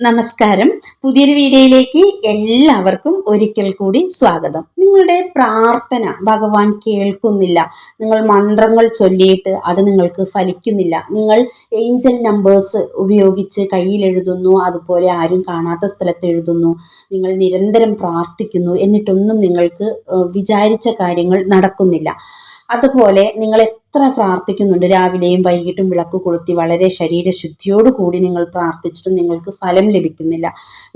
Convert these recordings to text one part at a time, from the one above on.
നമസ്കാരം. പുതിയൊരു വീഡിയോയിലേക്ക് എല്ലാവർക്കും ഒരിക്കൽ കൂടി സ്വാഗതം. നിങ്ങളുടെ പ്രാർത്ഥന ഭഗവാൻ കേൾക്കുന്നില്ല. നിങ്ങൾ മന്ത്രങ്ങൾ ചൊല്ലിയിട്ട് അത് നിങ്ങൾക്ക് ഫലിക്കുന്നില്ല. നിങ്ങൾ ഏഞ്ചൽ നമ്പേഴ്സ് ഉപയോഗിച്ച് കയ്യിൽ എഴുതുന്നു അതുപോലെ ആരും കാണാത്ത സ്ഥലത്ത് എഴുതുന്നു നിങ്ങൾ നിരന്തരം പ്രാർത്ഥിക്കുന്നു എന്നിട്ടൊന്നും നിങ്ങൾക്ക് വിചാരിച്ച കാര്യങ്ങൾ നടക്കുന്നില്ല. അതുപോലെ നിങ്ങൾ എത്ര പ്രാർത്ഥിക്കുന്നുണ്ട്? രാവിലെയും വൈകിട്ടും വിളക്ക് കൊളുത്തി വളരെ ശരീരശുദ്ധിയോടുകൂടി നിങ്ങൾ പ്രാർത്ഥിച്ചിട്ടും നിങ്ങൾക്ക് ഫലം ലഭിക്കുന്നില്ല.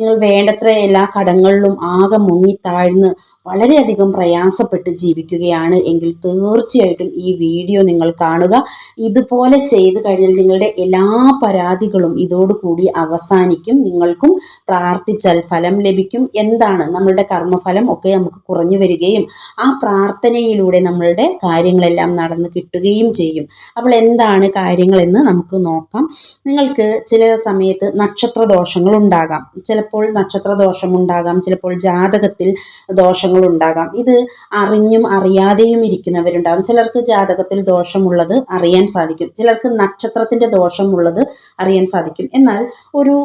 നിങ്ങൾ വേണ്ടത്ര എല്ലാ കടങ്ങളിലും ആകെ മുങ്ങി താഴ്ന്ന് വളരെയധികം പ്രയാസപ്പെട്ട് ജീവിക്കുകയാണ് എങ്കിൽ തീർച്ചയായിട്ടും ഈ വീഡിയോ നിങ്ങൾ കാണുക. ഇതുപോലെ ചെയ്തു കഴിഞ്ഞാൽ നിങ്ങളുടെ എല്ലാ പരാതികളും ഇതോടുകൂടി അവസാനിക്കും. നിങ്ങൾക്കും പ്രാർത്ഥിച്ചാൽ ഫലം ലഭിക്കും. എന്താണ്? നമ്മളുടെ കർമ്മഫലം ഒക്കെ നമുക്ക് കുറഞ്ഞു വരികയും ആ പ്രാർത്ഥനയിലൂടെ നമ്മളുടെ കാര്യങ്ങളെല്ലാം നടന്നു കിട്ടുകയും ചെയ്യും. അപ്പോൾ എന്താണ് കാര്യങ്ങളെന്ന് നമുക്ക് നോക്കാം. നിങ്ങൾക്ക് ചില സമയത്ത് നക്ഷത്ര ദോഷങ്ങൾ ഉണ്ടാകാം ചിലപ്പോൾ നക്ഷത്ര ദോഷം ഉണ്ടാകാം ചിലപ്പോൾ ജാതകത്തിൽ ദോഷങ്ങൾ ഉണ്ടാകാം ഇത് അറിഞ്ഞും അറിയാതെയും ഇരിക്കുന്നവരുണ്ടാകും. ചിലർക്ക് ജാതകത്തിൽ ദോഷമുള്ളത് അറിയാൻ സാധിക്കും. ചിലർക്ക് നക്ഷത്രത്തിന്റെ ദോഷമുള്ളത് അറിയാൻ സാധിക്കും. എന്നാൽ ഒരു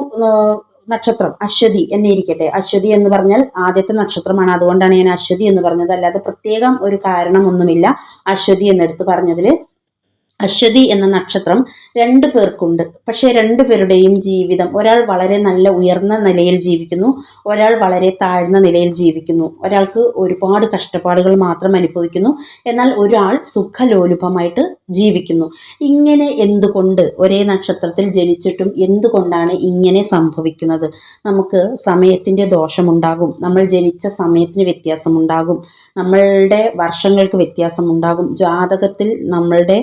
നക്ഷത്രം അശ്വതി എന്നെ ഇരിക്കട്ടെ. അശ്വതി എന്ന് പറഞ്ഞാൽ ആദ്യത്തെ നക്ഷത്രമാണ്. അതുകൊണ്ടാണ് ഞാൻ അശ്വതി എന്ന് പറഞ്ഞത്. അല്ലാതെ പ്രത്യേകം ഒരു കാരണമൊന്നുമില്ല അശ്വതി എന്നെടുത്ത് പറഞ്ഞതിൽ അശ്വതി എന്ന നക്ഷത്രം രണ്ടു പേർക്കുണ്ട്. പക്ഷേ രണ്ടു പേരുടെയും ജീവിതം ഒരാൾ വളരെ നല്ല ഉയർന്ന നിലയിൽ ജീവിക്കുന്നു ഒരാൾ വളരെ താഴ്ന്ന നിലയിൽ ജീവിക്കുന്നു. ഒരാൾക്ക് ഒരുപാട് കഷ്ടപ്പാടുകൾ മാത്രം അനുഭവിക്കുന്നു എന്നാൽ ഒരാൾ സുഖലോലുപമായിട്ട് ജീവിക്കുന്നു. ഇങ്ങനെ എന്തുകൊണ്ട് ഒരേ നക്ഷത്രത്തിൽ ജനിച്ചിട്ടും എന്തുകൊണ്ടാണ് ഇങ്ങനെ സംഭവിക്കുന്നത്? നമുക്ക് സമയത്തിന്റെ ദോഷമുണ്ടാകും നമ്മൾ ജനിച്ച സമയത്തിന് വ്യത്യാസമുണ്ടാകും നമ്മളുടെ വർഷങ്ങൾക്ക് വ്യത്യാസമുണ്ടാകും ജാതകത്തിൽ നമ്മളുടെ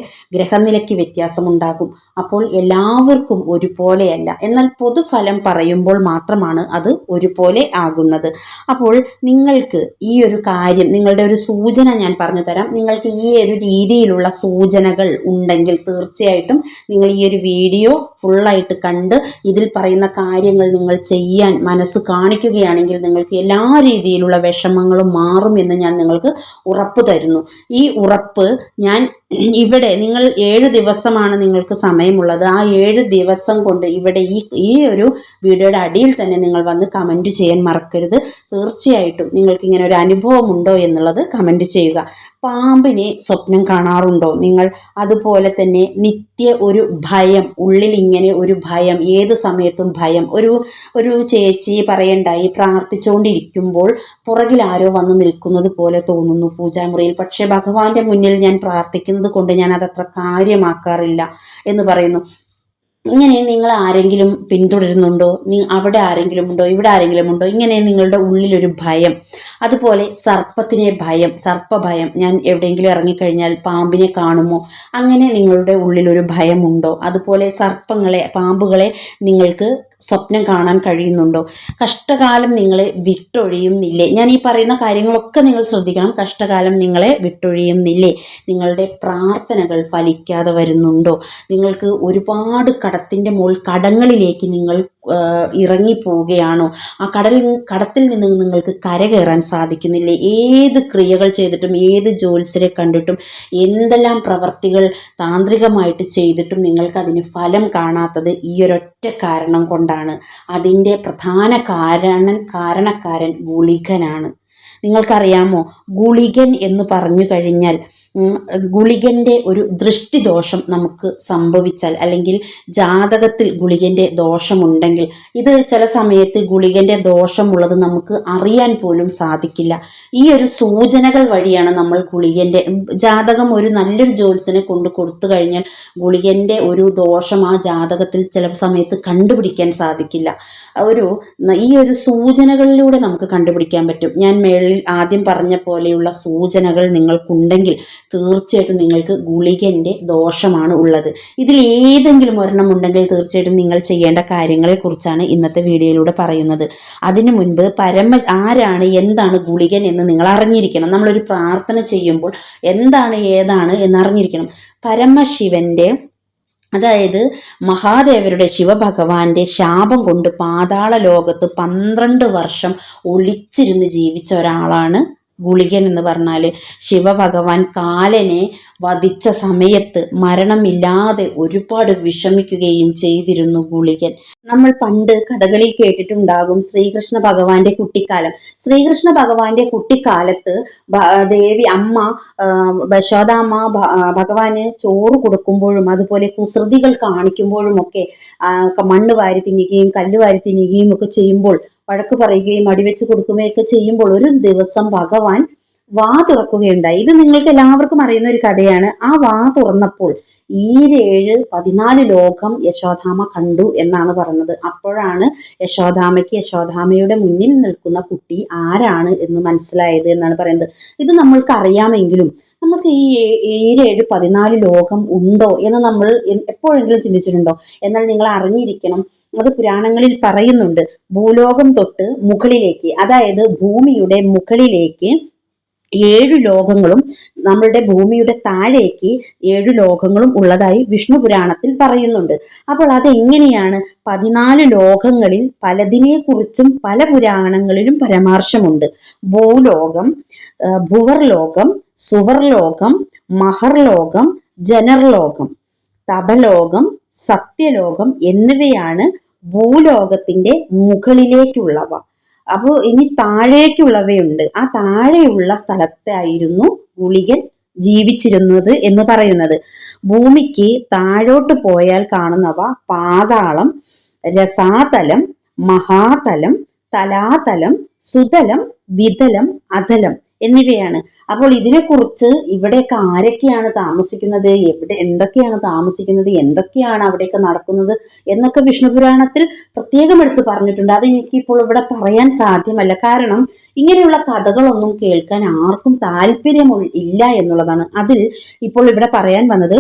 ഗ്രഹനിലയ്ക്ക് വ്യത്യാസമുണ്ടാകും. അപ്പോൾ എല്ലാവർക്കും ഒരുപോലെയല്ല. എന്നാൽ പൊതുഫലം പറയുമ്പോൾ മാത്രമാണ് അത് ഒരുപോലെ ആകുന്നത്. അപ്പോൾ നിങ്ങൾക്ക് ഈ ഒരു കാര്യം നിങ്ങളുടെ ഒരു സൂചന ഞാൻ പറഞ്ഞു തരാം. നിങ്ങൾക്ക് ഈ ഒരു രീതിയിലുള്ള സൂചനകൾ ഉണ്ടെങ്കിൽ തീർച്ചയായിട്ടും നിങ്ങൾ ഈ ഒരു വീഡിയോ ഫുള്ളായിട്ട് കണ്ട് ഇതിൽ പറയുന്ന കാര്യങ്ങൾ നിങ്ങൾ ചെയ്യാൻ മനസ്സ് കാണിക്കുകയാണെങ്കിൽ നിങ്ങൾക്ക് എല്ലാ രീതിയിലുള്ള വിഷമങ്ങളും മാറും എന്ന് ഞാൻ നിങ്ങൾക്ക് ഉറപ്പ് തരുന്നു. ഈ ഉറപ്പ് ഞാൻ ഇവിടെ നിങ്ങൾ ഏഴ് ദിവസമാണ് നിങ്ങൾക്ക് സമയമുള്ളത്. ആ ഏഴ് ദിവസം കൊണ്ട് ഇവിടെ ഈ ഈ ഒരു വീഡിയോയുടെ അടിയിൽ തന്നെ നിങ്ങൾ വന്ന് കമന്റ് ചെയ്യാൻ മറക്കരുത്. തീർച്ചയായിട്ടും നിങ്ങൾക്ക് ഇങ്ങനെ ഒരു അനുഭവം ഉണ്ടോ എന്നുള്ളത് കമന്റ് ചെയ്യുക. പാമ്പിനെ സ്വപ്നം കാണാറുണ്ടോ? നിങ്ങൾ അതുപോലെ തന്നെ നിത്യ ഒരു ഭയം ഉള്ളിൽ ഇങ്ങനെ ഒരു ഭയം ഏത് സമയത്തും ഭയം ഒരു ഒരു ചേച്ചി പറയണ്ടായി പ്രാർത്ഥിച്ചുകൊണ്ടിരിക്കുമ്പോൾ പുറകിൽ ആരോ വന്ന് നിൽക്കുന്നത് പോലെ തോന്നുന്നു പൂജാമുറിയിൽ. പക്ഷേ ഭഗവാന്റെ മുന്നിൽ ഞാൻ പ്രാർത്ഥിക്കുന്നത് കൊണ്ട് ഞാൻ അതത്ര കാര്യമാക്കാറില്ല എന്ന് പറയുന്നു. ഇങ്ങനെ നിങ്ങൾ ആരെങ്കിലും പിന്തുടരുന്നുണ്ടോ? നീ അവിടെ ആരെങ്കിലും ഉണ്ടോ? ഇവിടെ ആരെങ്കിലും ഉണ്ടോ? ഇങ്ങനെ നിങ്ങളുടെ ഉള്ളിലൊരു ഭയം. അതുപോലെ സർപ്പത്തിനെ ഭയം സർപ്പഭയം. ഞാൻ എവിടെയെങ്കിലും ഇറങ്ങിക്കഴിഞ്ഞാൽ പാമ്പിനെ കാണുമോ? അങ്ങനെ നിങ്ങളുടെ ഉള്ളിലൊരു ഭയമുണ്ടോ? അതുപോലെ സർപ്പങ്ങളെ പാമ്പുകളെ നിങ്ങൾക്ക് സ്വപ്നം കാണാൻ കഴിയുന്നുണ്ടോ? കഷ്ടകാലം നിങ്ങളെ വിട്ടൊഴിയുന്നില്ലേ? ഞാൻ ഈ പറയുന്ന കാര്യങ്ങളൊക്കെ നിങ്ങൾ ശ്രദ്ധിക്കണം. കഷ്ടകാലം നിങ്ങളെ വിട്ടൊഴിയുന്നില്ലേ? നിങ്ങളുടെ പ്രാർത്ഥനകൾ ഫലിക്കാതെ വരുന്നുണ്ടോ? നിങ്ങൾക്ക് ഒരുപാട് കടത്തിന്റെ മുകൾ കടങ്ങളിലേക്ക് നിങ്ങൾ ഇറങ്ങിപ്പോവുകയാണോ? ആ കടലിൽ കടത്തിൽ നിന്ന് നിങ്ങൾക്ക് കരകയറാൻ സാധിക്കുന്നില്ലേ? ഏത് ക്രിയകൾ ചെയ്തിട്ടും ഏത് ജോത്സ്യരെ കണ്ടിട്ടും എന്തെല്ലാം പ്രവർത്തികൾ താന്ത്രികമായിട്ട് ചെയ്തിട്ടും നിങ്ങൾക്ക് അതിന് ഫലം കാണാത്തത് ഈ ഒരൊറ്റ കാരണം കൊണ്ടാണ്. അതിന്റെ പ്രധാന കാരണൻ കാരണക്കാരൻ ഗുളികനാണ്. നിങ്ങൾക്കറിയാമോ? ഗുളികൻ എന്ന് പറഞ്ഞു കഴിഞ്ഞാൽ ഗുളികന്റെ ഒരു ദൃഷ്ടിദോഷം നമുക്ക് സംഭവിച്ചാൽ അല്ലെങ്കിൽ ജാതകത്തിൽ ഗുളികന്റെ ദോഷമുണ്ടെങ്കിൽ ഇത് ചില സമയത്ത് ഗുളികന്റെ ദോഷമുള്ളത് നമുക്ക് അറിയാൻ പോലും സാധിക്കില്ല. ഈ ഒരു സൂചനകൾ വഴിയാണ് നമ്മൾ ഗുളികന്റെ ജാതകം ഒരു നല്ലൊരു ജോത്സ്യനെ കൊണ്ട് കൊടുത്തു കഴിഞ്ഞാൽ ഗുളികന്റെ ഒരു ദോഷം ആ ജാതകത്തിൽ ചില സമയത്ത് കണ്ടുപിടിക്കാൻ സാധിക്കില്ല. ഒരു ഈ ഒരു സൂചനകളിലൂടെ നമുക്ക് കണ്ടുപിടിക്കാൻ പറ്റും. ഞാൻ മേളിൽ ആദ്യം പറഞ്ഞ പോലെയുള്ള സൂചനകൾ നിങ്ങൾക്കുണ്ടെങ്കിൽ തീർച്ചയായിട്ടും നിങ്ങൾക്ക് ഗുളികന്റെ ദോഷമാണ് ഉള്ളത്. ഇതിൽ ഏതെങ്കിലും ഒരെണ്ണം ഉണ്ടെങ്കിൽ തീർച്ചയായിട്ടും നിങ്ങൾ ചെയ്യേണ്ട കാര്യങ്ങളെക്കുറിച്ചാണ് ഇന്നത്തെ വീഡിയോയിലൂടെ പറയുന്നത്. അതിനു മുൻപ് പരമ ആരാണ് എന്താണ് ഗുളികൻ എന്ന് നിങ്ങൾ അറിഞ്ഞിരിക്കണം. നമ്മളൊരു പ്രാർത്ഥന ചെയ്യുമ്പോൾ എന്താണ് ഏതാണ് എന്ന് അറിഞ്ഞിരിക്കണം പരമശിവന്റെ അതായത് മഹാദേവരുടെ ശിവഭഗവാന്റെ ശാപം കൊണ്ട് പാതാള ലോകത്ത് പന്ത്രണ്ട് വർഷം ഒളിച്ചിരുന്ന് ജീവിച്ച ഒരാളാണ് ഗുളികൻ എന്ന് പറഞ്ഞാൽ ശിവഭഗവാൻ കാലനെ വധിച്ച സമയത്ത് മരണമില്ലാതെ ഒരുപാട് വിഷമിക്കുകയും ചെയ്തിരുന്നു ഗുളികൻ. നമ്മൾ പണ്ട് കഥകളിൽ കേട്ടിട്ടുണ്ടാകും ശ്രീകൃഷ്ണ ഭഗവാന്റെ കുട്ടിക്കാലം. ശ്രീകൃഷ്ണ ഭഗവാന്റെ കുട്ടിക്കാലത്ത് ദേവി അമ്മ ബശോദാമ്മ ഭഗവാന് ചോറ് കൊടുക്കുമ്പോഴും അതുപോലെ കുസൃതികൾ കാണിക്കുമ്പോഴും ഒക്കെ മണ്ണ് വാരി തിന്നുകയും കല്ല് വാരി തിന്നുകയും ഒക്കെ ചെയ്യുമ്പോൾ വഴക്ക് പറയുകയും അടിവെച്ച് കൊടുക്കുകയൊക്കെ ചെയ്യുമ്പോൾ ഒരു ദിവസം ഭഗവാൻ വാ തുറക്കുകയുണ്ടായി. ഇത് നിങ്ങൾക്ക് എല്ലാവർക്കും അറിയുന്ന ഒരു കഥയാണ്. ആ വാ തുറന്നപ്പോൾ ഈരേഴ് പതിനാല് ലോകം യശോധാമ കണ്ടു എന്നാണ് പറഞ്ഞത്. അപ്പോഴാണ് യശോധാമയ്ക്ക് യശോധാമയുടെ മുന്നിൽ നിൽക്കുന്ന കുട്ടി ആരാണ് എന്ന് മനസ്സിലായത് എന്നാണ് പറയുന്നത്. ഇത് നമ്മൾക്ക് അറിയാമെങ്കിലും നമുക്ക് ഈ ഏ- ഈരേഴ് പതിനാല് ലോകം ഉണ്ടോ എന്ന് നമ്മൾ എപ്പോഴെങ്കിലും ചിന്തിച്ചിട്ടുണ്ടോ? എന്നാൽ നിങ്ങൾ അറിഞ്ഞിരിക്കണം അത് പുരാണങ്ങളിൽ പറയുന്നുണ്ട്. ഭൂലോകം തൊട്ട് മുകളിലേക്ക് അതായത് ഭൂമിയുടെ മുകളിലേക്ക് ഏഴു ലോകങ്ങളും നമ്മളുടെ ഭൂമിയുടെ താഴേക്ക് ഏഴ് ലോകങ്ങളും ഉള്ളതായി വിഷ്ണു പുരാണത്തിൽ പറയുന്നുണ്ട്. അപ്പോൾ അതെങ്ങനെയാണ്? പതിനാല് ലോകങ്ങളിൽ പലതിനെക്കുറിച്ചും പല പുരാണങ്ങളിലും പരാമർശമുണ്ട്. ഭൂലോകം ആ, ഭുവർലോകം സുവർലോകം മഹർലോകം ജനർലോകം തപലോകം സത്യലോകം എന്നിവയാണ് ഭൂലോകത്തിന്റെ മുകളിലേക്കുള്ളവ. അപ്പോൾ ഇനി താഴേക്കുള്ളവയുണ്ട്. ആ താഴെയുള്ള സ്ഥലത്തായിരുന്നു ഗുളികൻ ജീവിച്ചിരുന്നത് എന്ന് പറയുന്നത്. ഭൂമിക്ക് താഴോട്ട് പോയാൽ കാണുന്നവ പാതാളം രസാതലം മഹാതലം തലാതലം സുതലം വിതലം അതലം എന്നിവയാണ്. അപ്പോൾ ഇതിനെക്കുറിച്ച് ഇവിടെയൊക്കെ ആരൊക്കെയാണ് താമസിക്കുന്നത് എവിടെ എന്തൊക്കെയാണ് താമസിക്കുന്നത് എന്തൊക്കെയാണ് അവിടെയൊക്കെ നടക്കുന്നത് എന്നൊക്കെ വിഷ്ണു പുരാണത്തിൽ പ്രത്യേകം എടുത്ത് പറഞ്ഞിട്ടുണ്ട്. അത് എനിക്കിപ്പോൾ ഇവിടെ പറയാൻ സാധ്യമല്ല. കാരണം ഇങ്ങനെയുള്ള കഥകളൊന്നും കേൾക്കാൻ ആർക്കും താല്പര്യം ഇല്ല എന്നുള്ളതാണ്. അതിൽ ഇപ്പോൾ ഇവിടെ പറയാൻ വന്നത്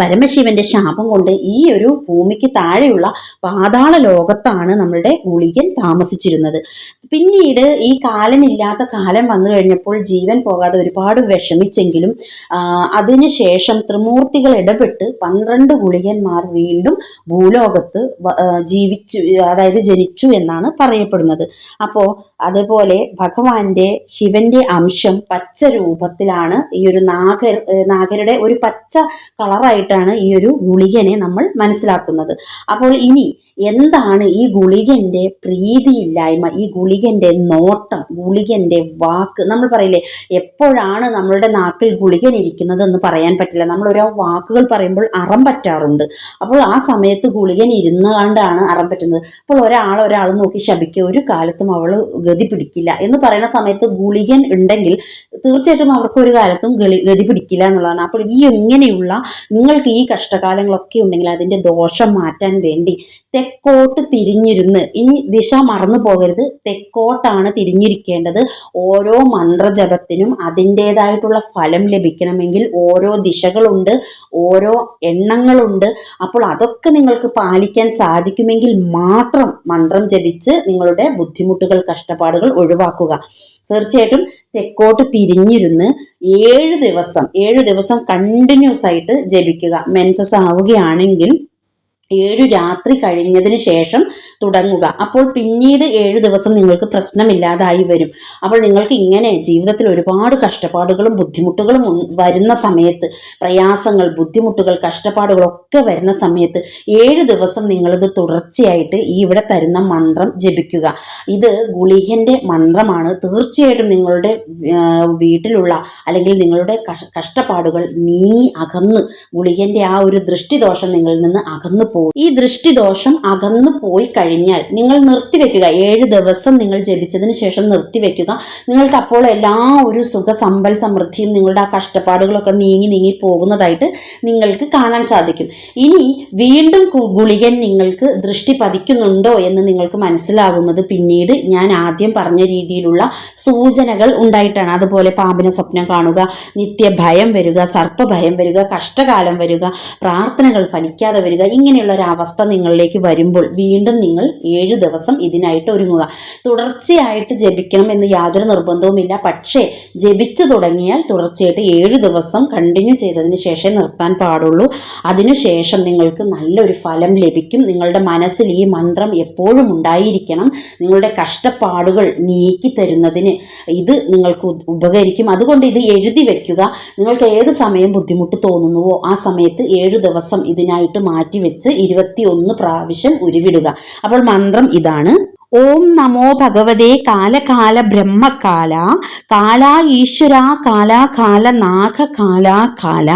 പരമശിവന്റെ ശാപം കൊണ്ട് ഈ ഒരു ഭൂമിക്ക് താഴെയുള്ള പാതാള ലോകത്താണ് നമ്മളുടെ ഗുളികൻ താമസിച്ചിരുന്നത്. പിന്നീട് ഈ കാലനില്ലാത്ത കാലം വന്നു കഴിഞ്ഞപ്പോൾ ജീവൻ പോകാതെ ഒരുപാട് വിഷമിച്ചെങ്കിലും അതിനുശേഷം ത്രിമൂർത്തികൾ ഇടപെട്ട് പന്ത്രണ്ട് ഗുളികന്മാർ വീണ്ടും ഭൂലോകത്ത് ജീവിച്ചു അതായത് ജനിച്ചു എന്നാണ് പറയപ്പെടുന്നത്. അപ്പോൾ അതുപോലെ ഭഗവാന്റെ ശിവന്റെ അംശം പച്ച രൂപത്തിലാണ് ഈ ഒരു നാഗർ നാഗരുടെ ഒരു പച്ച കളറായിട്ടാണ് ഈ ഒരു ഗുളികനെ നമ്മൾ മനസ്സിലാക്കുന്നത്. അപ്പോൾ ഇനി എന്താണ് ഈ ഗുളികന്റെ പ്രീതിയില്ലായ്മ ഈ ഗുളികന്റെ നോട്ടം ഗുളികന്റെ വാക്ക്? നമ്മൾ പറയില്ലേ എപ്പോഴാണ് നമ്മളുടെ നാക്കിൽ ഗുളികൻ ഇരിക്കുന്നത് എന്ന് പറയാൻ പറ്റില്ല. നമ്മൾ ഒരു വാക്കുകൾ പറയുമ്പോൾ അറം പറ്റാറുണ്ട്. അപ്പോൾ ആ സമയത്ത് ഗുളികൻ ഇരുന്നുകൊണ്ടാണ് അറം പറ്റുന്നത്. അപ്പോൾ ഒരാൾ ഒരാൾ നോക്കി ശപിക്കുക ഒരു കാലത്തും അവൾ ഗതി പിടിക്കില്ല എന്ന് പറയുന്ന സമയത്ത് ഗുളികൻ ഉണ്ടെങ്കിൽ തീർച്ചയായിട്ടും അവർക്ക് ഒരു കാലത്തും ഗതി പിടിക്കില്ല എന്നുള്ളതാണ്. അപ്പോൾ ഈ ഇങ്ങനെയുള്ള നിങ്ങൾക്ക് ഈ കഷ്ടകാലങ്ങളൊക്കെ ഉണ്ടെങ്കിൽ അതിന്റെ ദോഷം മാറ്റാൻ വേണ്ടി തെക്കോട്ട് തിരിഞ്ഞിരുന്ന്. ഇനി ദിശ മറന്നു പോകരുത്. തെക്കോട്ടാണ് തിരിഞ്ഞിരിക്കേണ്ടത്. ഓരോ മന്ത്രജപത്തിനും അതിന്റേതായിട്ടുള്ള ഫലം ലഭിക്കണമെങ്കിൽ ഓരോ ദിശകളുണ്ട് ഓരോ എണ്ണങ്ങളുണ്ട്. അപ്പോൾ അതൊക്കെ നിങ്ങൾക്ക് പാലിക്കാൻ സാധിക്കുമെങ്കിൽ മാത്രം മന്ത്രം ജപിച്ച് നിങ്ങളുടെ ബുദ്ധിമുട്ടുകൾ കഷ്ടപ്പാടുകൾ ഒഴിവാക്കുക. തീർച്ചയായിട്ടും തെക്കോട്ട് തിരിഞ്ഞിരുന്ന് ഏഴ് ദിവസം ഏഴ് ദിവസം കണ്ടിന്യൂസ് ആയിട്ട് ജപിക്കുക. മെൻസസ് ആവുകയാണെങ്കിൽ ഏഴു രാത്രി കഴിഞ്ഞതിന് ശേഷം തുടങ്ങുക. അപ്പോൾ പിന്നീട് ഏഴ് ദിവസം നിങ്ങൾക്ക് പ്രശ്നമില്ലാതായി വരും. അപ്പോൾ നിങ്ങൾക്ക് ഇങ്ങനെ ജീവിതത്തിൽ ഒരുപാട് കഷ്ടപ്പാടുകളും ബുദ്ധിമുട്ടുകളും വരുന്ന സമയത്ത് പ്രയാസങ്ങൾ ബുദ്ധിമുട്ടുകൾ കഷ്ടപ്പാടുകളൊക്കെ വരുന്ന സമയത്ത് ഏഴ് ദിവസം നിങ്ങളിത് തുടർച്ചയായിട്ട് ഈ ഇവിടെ തരുന്ന മന്ത്രം ജപിക്കുക. ഇത് ഗുളികന്റെ മന്ത്രമാണ്. തീർച്ചയായിട്ടും നിങ്ങളുടെ വീട്ടിലുള്ള അല്ലെങ്കിൽ നിങ്ങളുടെ കഷ്ടപ്പാടുകൾ നീങ്ങി അകന്ന് ഗുളികന്റെ ആ ഒരു ദൃഷ്ടിദോഷം നിങ്ങളിൽ നിന്ന് അകന്നു പോകും ഈ ദൃഷ്ടിദോഷം അകന്നു പോയി കഴിഞ്ഞാൽ നിങ്ങൾ നിർത്തിവെക്കുക. ഏഴ് ദിവസം നിങ്ങൾ ജപിച്ചതിന് ശേഷം നിർത്തിവെക്കുക. നിങ്ങൾക്ക് അപ്പോൾ എല്ലാ ഒരു സുഖ സമ്പൽ സമൃദ്ധിയും നിങ്ങളുടെ ആ കഷ്ടപ്പാടുകളൊക്കെ നീങ്ങി നീങ്ങി പോകുന്നതായിട്ട് നിങ്ങൾക്ക് കാണാൻ സാധിക്കും. ഇനി വീണ്ടും ഗുളികൻ നിങ്ങൾക്ക് ദൃഷ്ടി പതിക്കുന്നുണ്ടോ എന്ന് നിങ്ങൾക്ക് മനസ്സിലാകുന്നത് പിന്നീട് ഞാൻ ആദ്യം പറഞ്ഞ രീതിയിലുള്ള സൂചനകൾ ഉണ്ടായിട്ടാണ്. അതുപോലെ പാമ്പിനെ സ്വപ്നം കാണുക നിത്യഭയം വരിക സർപ്പഭയം വരിക കഷ്ടകാലം വരിക പ്രാർത്ഥനകൾ ഫലിക്കാതെ വരിക ഇങ്ങനെയുള്ള ഒരു അവസ്ഥ നിങ്ങളിലേക്ക് വരുമ്പോൾ വീണ്ടും നിങ്ങൾ ഏഴ് ദിവസം ഇതിനായിട്ട് ഒരുങ്ങുക. തുടർച്ചയായിട്ട് ജപിക്കണം എന്ന് യാതൊരു നിർബന്ധവുമില്ല. പക്ഷേ ജപിച്ചു തുടങ്ങിയാൽ തുടർച്ചയായിട്ട് ഏഴ് ദിവസം കണ്ടിന്യൂ ചെയ്തതിന് ശേഷം നിർത്താൻ പാടുള്ളൂ. അതിനുശേഷം നിങ്ങൾക്ക് നല്ലൊരു ഫലം ലഭിക്കും. നിങ്ങളുടെ മനസ്സിൽ ഈ മന്ത്രം എപ്പോഴും ഉണ്ടായിരിക്കണം. നിങ്ങളുടെ കഷ്ടപ്പാടുകൾ നീക്കി തരുന്നതിന് ഇത് നിങ്ങൾക്ക് ഉപകരിക്കും. അതുകൊണ്ട് ഇത് എഴുതി വയ്ക്കുക നിങ്ങൾക്ക് ഏത് സമയം ബുദ്ധിമുട്ട് തോന്നുന്നുവോ ആ സമയത്ത് ഏഴ് ദിവസം ഇതിനായിട്ട് മാറ്റിവെച്ച് ഇരുപത്തിയൊന്ന് പ്രാവശ്യം ഉരുവിടുക. അപ്പോൾ മന്ത്രം ഇതാണ്. ഓം നമോ ഭഗവതേ കാലകാല ബ്രഹ്മകാല കാല ഈശ്വര കാല കാല നാഗ കാല കാല.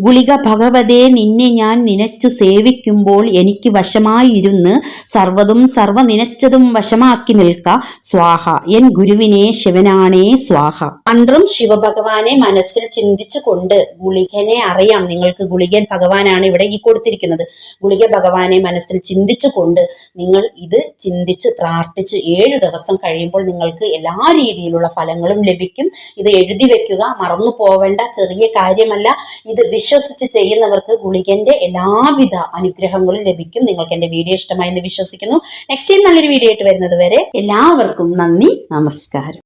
ഗുളിക ഭഗവതേ നിന്നെ ഞാൻ നിനച്ചു സേവിക്കുമ്പോൾ എനിക്ക് വശമായിരുന്ന് സർവതും സർവ നിനച്ചതും വശമാക്കി നിൽക്ക. സ്വാഹ. എൻ ഗുരുവിനെ ശിവനാണേ സ്വാഹ. മന്ത്രം ശിവഭഗവാനെ മനസ്സിൽ ചിന്തിച്ചു കൊണ്ട് ഗുളികനെ അറിയാം. നിങ്ങൾക്ക് ഗുളികൻ ഭഗവാനാണ് ഇവിടെ ഈ കൊടുത്തിരിക്കുന്നത്. ഗുളിക ഭഗവാനെ മനസ്സിൽ ചിന്തിച്ചു കൊണ്ട് നിങ്ങൾ ഇത് ചിന്തിച്ച് പ്രാർത്ഥിച്ച് ഏഴ് ദിവസം കഴിയുമ്പോൾ നിങ്ങൾക്ക് എല്ലാ രീതിയിലുള്ള ഫലങ്ങളും ലഭിക്കും. ഇത് എഴുതി വെക്കുക മറന്നു പോവേണ്ട ചെറിയ കാര്യമല്ല. ഇത് വിശ്വസിച്ച് ചെയ്യുന്നവർക്ക് ഗുളികന്റെ എല്ലാവിധ അനുഗ്രഹങ്ങളും ലഭിക്കും. നിങ്ങൾക്ക് എന്റെ വീഡിയോ ഇഷ്ടമായി എന്ന് വിശ്വസിക്കുന്നു. നെക്സ്റ്റ് ടൈം നല്ലൊരു വീഡിയോ ആയിട്ട് വരുന്നത് വരെ എല്ലാവർക്കും നന്ദി നമസ്കാരം.